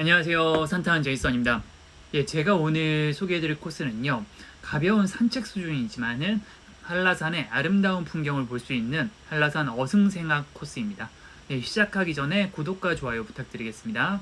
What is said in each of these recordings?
안녕하세요. 산타한 제이슨입니다. 예, 제가 오늘 소개해드릴 코스는요. 가벼운 산책 수준이지만은 한라산의 아름다운 풍경을 볼 수 있는 한라산 어승생학 코스입니다. 예, 시작하기 전에 구독과 좋아요 부탁드리겠습니다.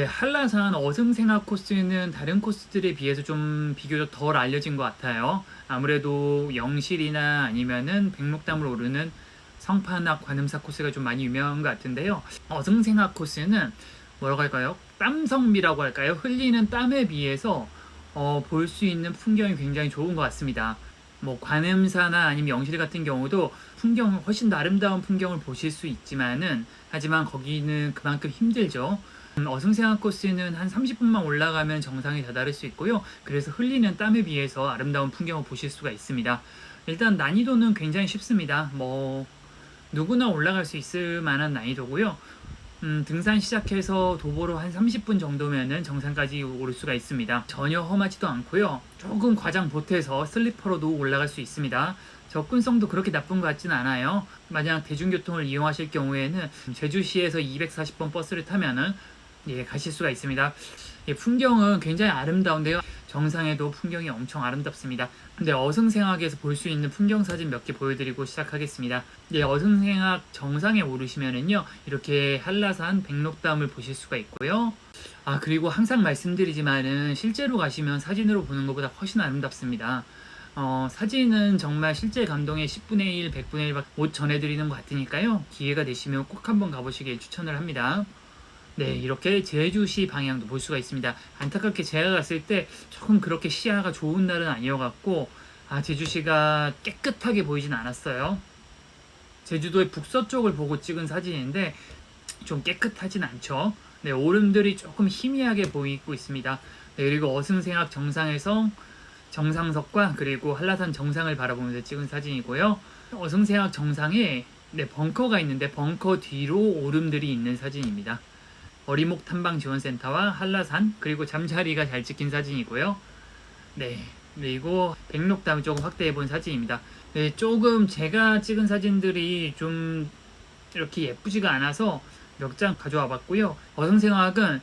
네, 한라산 어승생학 코스는 다른 코스들에 비해서 좀 비교적 덜 알려진 것 같아요. 아무래도 영실이나 아니면은 백록담을 오르는 성판악 관음사 코스가 좀 많이 유명한 것 같은데요. 어승생학 코스는 뭐라고 할까요? 땀성미라고 할까요? 흘리는 땀에 비해서 어, 볼 수 있는 풍경이 굉장히 좋은 것 같습니다. 뭐 관음사나 아니면 영실 같은 경우도 풍경 훨씬 더 아름다운 풍경을 보실 수 있지만은 하지만 거기는 그만큼 힘들죠. 음, 어승생학 코스는 한 30분만 올라가면 정상에 다다를 수 있고요. 그래서 흘리는 땀에 비해서 아름다운 풍경을 보실 수가 있습니다. 일단 난이도는 굉장히 쉽습니다. 뭐 누구나 올라갈 수 있을 만한 난이도고요. 음, 등산 시작해서 도보로 한 30분 정도면은 정상까지 오를 수가 있습니다. 전혀 험하지도 않고요. 조금 과장 보태서 슬리퍼로도 올라갈 수 있습니다. 접근성도 그렇게 나쁜 것 같진 않아요. 만약 대중교통을 이용하실 경우에는 제주시에서 240번 버스를 타면은 예, 가실 수가 있습니다. 예, 풍경은 굉장히 아름다운데요. 정상에도 풍경이 엄청 아름답습니다. 근데 어승생학에서 볼 수 있는 풍경 사진 몇 개 보여드리고 시작하겠습니다. 예, 어승생학 정상에 오르시면은요, 이렇게 한라산 백록담을 보실 수가 있고요. 아, 그리고 항상 말씀드리지만은 실제로 가시면 사진으로 보는 것보다 훨씬 아름답습니다. 어, 사진은 정말 실제 감동의 10분의 1, 100분의 1못 못 전해드리는 것 같으니까요. 기회가 되시면 꼭 한번 가보시길 추천을 합니다. 네, 이렇게 제주시 방향도 볼 수가 있습니다. 안타깝게 제가 갔을 때 조금 그렇게 시야가 좋은 날은 아니어갖고, 아, 제주시가 깨끗하게 보이진 않았어요. 제주도의 북서쪽을 보고 찍은 사진인데, 좀 깨끗하진 않죠. 네, 오름들이 조금 희미하게 보이고 있습니다. 네, 그리고 어승생학 정상에서 정상석과 그리고 한라산 정상을 바라보면서 찍은 사진이고요. 어승생학 정상에 네, 벙커가 있는데 벙커 뒤로 오름들이 있는 사진입니다. 어리목 탐방 지원센터와 한라산 그리고 잠자리가 잘 찍힌 사진이고요. 네. 그리고 백록담 조금 확대해 본 사진입니다. 네, 조금 제가 찍은 사진들이 좀 이렇게 예쁘지가 않아서 몇 장 가져와 봤고요. 어성생학은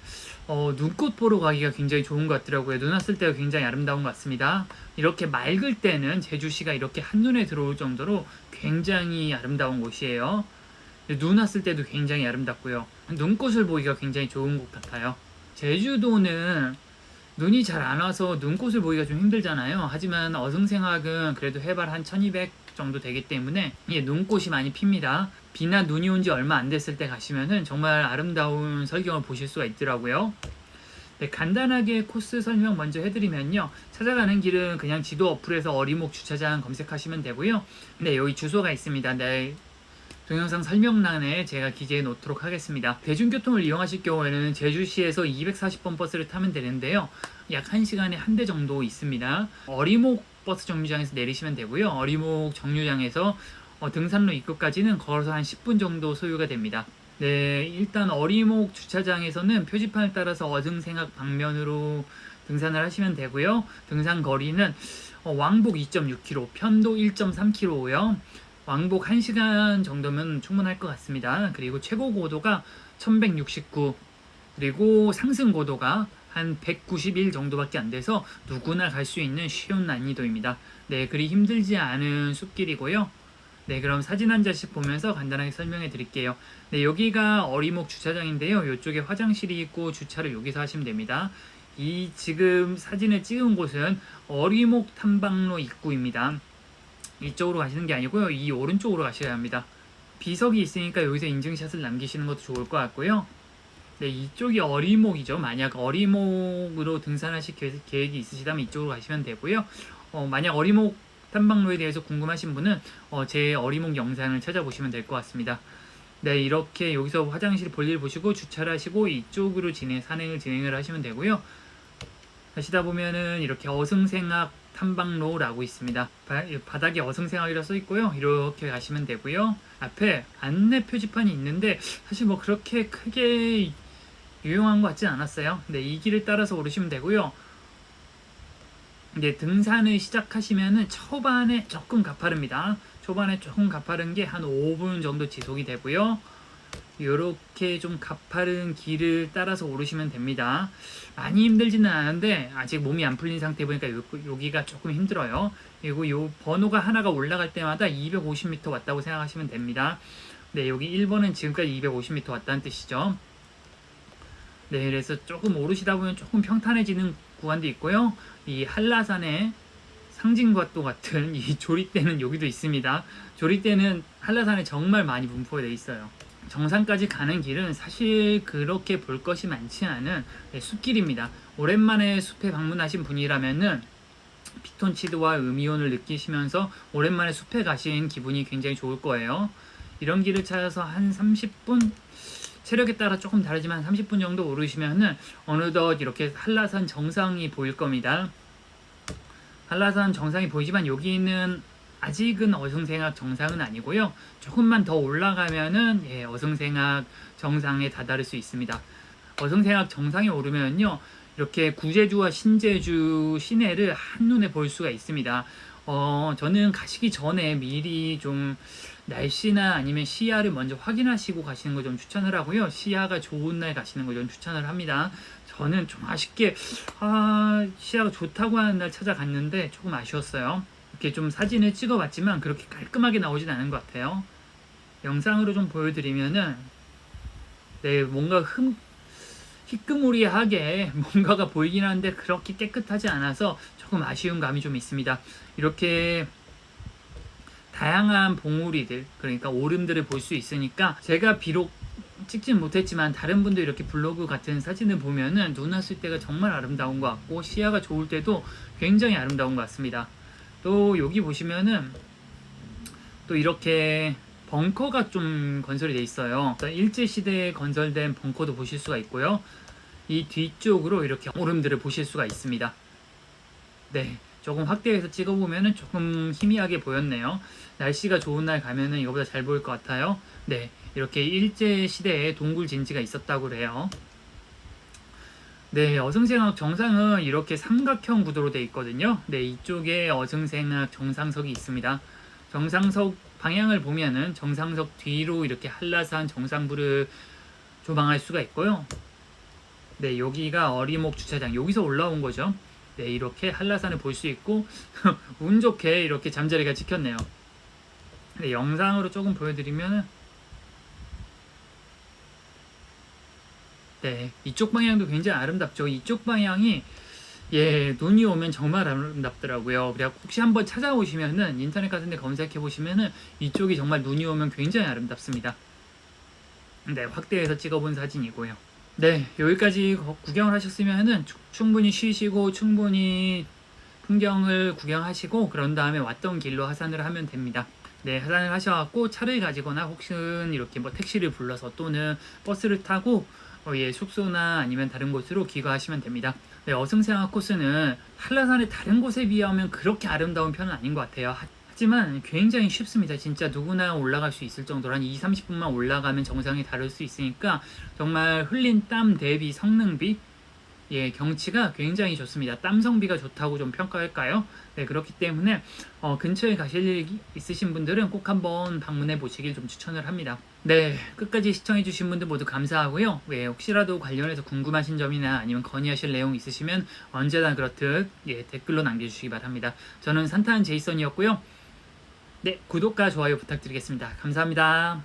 어, 눈꽃 보러 가기가 굉장히 좋은 것 같더라고요. 눈 왔을 때가 굉장히 아름다운 것 같습니다. 이렇게 맑을 때는 제주시가 이렇게 한눈에 들어올 정도로 굉장히 아름다운 곳이에요. 눈 왔을 때도 굉장히 아름답고요. 눈꽃을 보기가 굉장히 좋은 곳 같아요. 제주도는 눈이 잘 안 와서 눈꽃을 보기가 좀 힘들잖아요. 하지만 어승생학은 그래도 해발 한 1200 정도 되기 때문에 예, 눈꽃이 많이 핍니다. 비나 눈이 온 지 얼마 안 됐을 때 가시면은 정말 아름다운 설경을 보실 수가 있더라고요. 네, 간단하게 코스 설명 먼저 해드리면요. 찾아가는 길은 그냥 지도 어플에서 어리목 주차장 검색하시면 되고요. 네, 여기 주소가 있습니다. 네, 동영상 설명란에 제가 기재해 놓도록 하겠습니다. 대중교통을 이용하실 경우에는 제주시에서 240번 버스를 타면 되는데요. 약 1시간에 한 대 정도 있습니다. 어리목 버스 정류장에서 내리시면 되고요. 어리목 정류장에서 어, 등산로 입구까지는 걸어서 한 10분 정도 소요가 됩니다. 네, 일단 어리목 주차장에서는 표지판을 따라서 어등생학 방면으로 등산을 하시면 되고요. 등산 거리는 어, 왕복 2.6km, 편도 1.3km고요. 왕복 1시간 정도면 충분할 것 같습니다. 그리고 최고 고도가 1169 그리고 상승 고도가 한 191 정도밖에 안 돼서 누구나 갈 수 있는 쉬운 난이도입니다. 네, 그리 힘들지 않은 숲길이고요. 네, 그럼 사진 한 장씩 보면서 간단하게 설명해 드릴게요. 네, 여기가 어리목 주차장인데요. 이쪽에 화장실이 있고 주차를 여기서 하시면 됩니다. 이 지금 사진을 찍은 곳은 어리목 탐방로 입구입니다. 이쪽으로 가시는 게 아니고요. 이 오른쪽으로 가셔야 합니다. 비석이 있으니까 여기서 인증샷을 남기시는 것도 좋을 것 같고요. 네, 이쪽이 어리목이죠. 만약 어리목으로 등산하실 계획이 있으시다면 이쪽으로 가시면 되고요. 어, 만약 어리목 탐방로에 대해서 궁금하신 분은 어, 제 어리목 영상을 찾아보시면 될 것 같습니다. 네, 이렇게 여기서 화장실 볼일 보시고 주차를 하시고 이쪽으로 진행, 산행을 진행을 하시면 되고요. 가시다 보면은 이렇게 어승생학 탐방로라고 있습니다. 바, 닥에 어승생학이라 써 있고요. 이렇게 가시면 되고요. 앞에 안내 표지판이 있는데 사실 뭐 그렇게 크게 유용한 것 같진 않았어요. 네, 이 길을 따라서 오르시면 되고요. 이제 등산을 시작하시면은 초반에 조금 가파릅니다. 초반에 조금 가파른 게 한 5분 정도 지속이 되고요. 이렇게 좀 가파른 길을 따라서 오르시면 됩니다. 많이 힘들지는 않은데 아직 몸이 안 풀린 상태 보니까 요, 여기가 조금 힘들어요. 그리고 요 번호가 하나가 올라갈 때마다 250m 왔다고 생각하시면 됩니다. 네, 여기 1번은 지금까지 250m 왔다는 뜻이죠. 네, 그래서 조금 오르시다 보면 조금 평탄해지는 구간도 있고요. 이 한라산의 상징과 또 같은 이 조리대는 여기도 있습니다. 조리대는 한라산에 정말 많이 분포되어 있어요. 정상까지 가는 길은 사실 그렇게 볼 것이 많지 않은 네, 숲길입니다. 오랜만에 숲에 방문하신 분이라면은 피톤치드와 음이온을 느끼시면서 오랜만에 숲에 가신 기분이 굉장히 좋을 거예요. 이런 길을 찾아서 한 30분 체력에 따라 조금 다르지만 30분 정도 오르시면은 어느덧 이렇게 한라산 정상이 보일 겁니다. 한라산 정상이 보이지만 여기는 아직은 어승생학 정상은 아니고요. 조금만 더 올라가면은 예, 어승생학 정상에 다다를 수 있습니다. 어승생학 정상에 오르면요. 이렇게 구제주와 신제주 시내를 한눈에 볼 수가 있습니다. 어, 저는 가시기 전에 미리 좀 날씨나 아니면 시야를 먼저 확인하시고 가시는 거좀 추천을 하고요. 시야가 좋은 날 가시는 거좀 추천을 합니다. 저는 좀 아쉽게 아, 시야가 좋다고 하는 날 찾아갔는데 조금 아쉬웠어요. 이렇게 좀 사진을 찍어봤지만 그렇게 깔끔하게 나오진 않은 것 같아요. 영상으로 좀 보여드리면은 네 뭔가 흠 희끄무리하게 뭔가가 보이긴 한데 그렇게 깨끗하지 않아서 조금 아쉬운 감이 좀 있습니다. 이렇게 다양한 봉우리들 그러니까 오름들을 볼 수 있으니까 제가 비록 찍진 못했지만 다른 분들 이렇게 블로그 같은 사진을 보면은 눈 왔을 때가 정말 아름다운 것 같고 시야가 좋을 때도 굉장히 아름다운 것 같습니다. 또 여기 보시면은 또 이렇게 벙커가 좀 건설이 돼 있어요. 일제 시대에 건설된 벙커도 보실 수가 있고요. 이 뒤쪽으로 이렇게 오름들을 보실 수가 있습니다. 네, 조금 확대해서 찍어보면은 조금 희미하게 보였네요. 날씨가 좋은 날 가면은 이거보다 잘 보일 것 같아요. 네, 이렇게 일제 시대에 동굴 진지가 있었다고 그래요. 네, 어승생학 정상은 이렇게 삼각형 구도로 되어 있거든요. 네, 이쪽에 어승생학 정상석이 있습니다. 정상석 방향을 보면은 정상석 뒤로 이렇게 한라산 정상부를 조망할 수가 있고요. 네, 여기가 어리목 주차장. 여기서 올라온 거죠. 네, 이렇게 한라산을 볼 수 있고 운 좋게 이렇게 잠자리가 찍혔네요. 네, 영상으로 조금 보여드리면은 네, 이쪽 방향도 굉장히 아름답죠. 이쪽 방향이 예, 눈이 오면 정말 아름답더라고요. 그래서 혹시 한번 찾아오시면은 인터넷 같은 데 검색해 보시면은 이쪽이 정말 눈이 오면 굉장히 아름답습니다. 네, 확대해서 찍어본 사진이고요. 네, 여기까지 거- 구경을 하셨으면은 추- 충분히 쉬시고 충분히 풍경을 구경하시고 그런 다음에 왔던 길로 하산을 하면 됩니다. 네, 하산을 하셔갖고 차를 가지거나 혹은 이렇게 뭐 택시를 불러서 또는 버스를 타고 어, 예, 숙소나 아니면 다른 곳으로 귀가하시면 됩니다. 네, 어승생화 코스는 한라산의 다른 곳에 비하면 그렇게 아름다운 편은 아닌 것 같아요. 하- 하지만 굉장히 쉽습니다. 진짜 누구나 올라갈 수 있을 정도로 한 2, 30분만 올라가면 정상에 다를 수 있으니까 정말 흘린 땀 대비 성능비 예, 경치가 굉장히 좋습니다. 땀 성비가 좋다고 좀 평가할까요? 네, 그렇기 때문에 어, 근처에 가실 일 있으신 분들은 꼭 한번 방문해 보시길 좀 추천을 합니다. 네, 끝까지 시청해 주신 분들 모두 감사하고요. 예, 혹시라도 관련해서 궁금하신 점이나 아니면 건의하실 내용 있으시면 언제나 그렇듯 예, 댓글로 남겨주시기 바랍니다. 저는 산타한 제이슨이었고요. 네, 구독과 좋아요 부탁드리겠습니다. 감사합니다.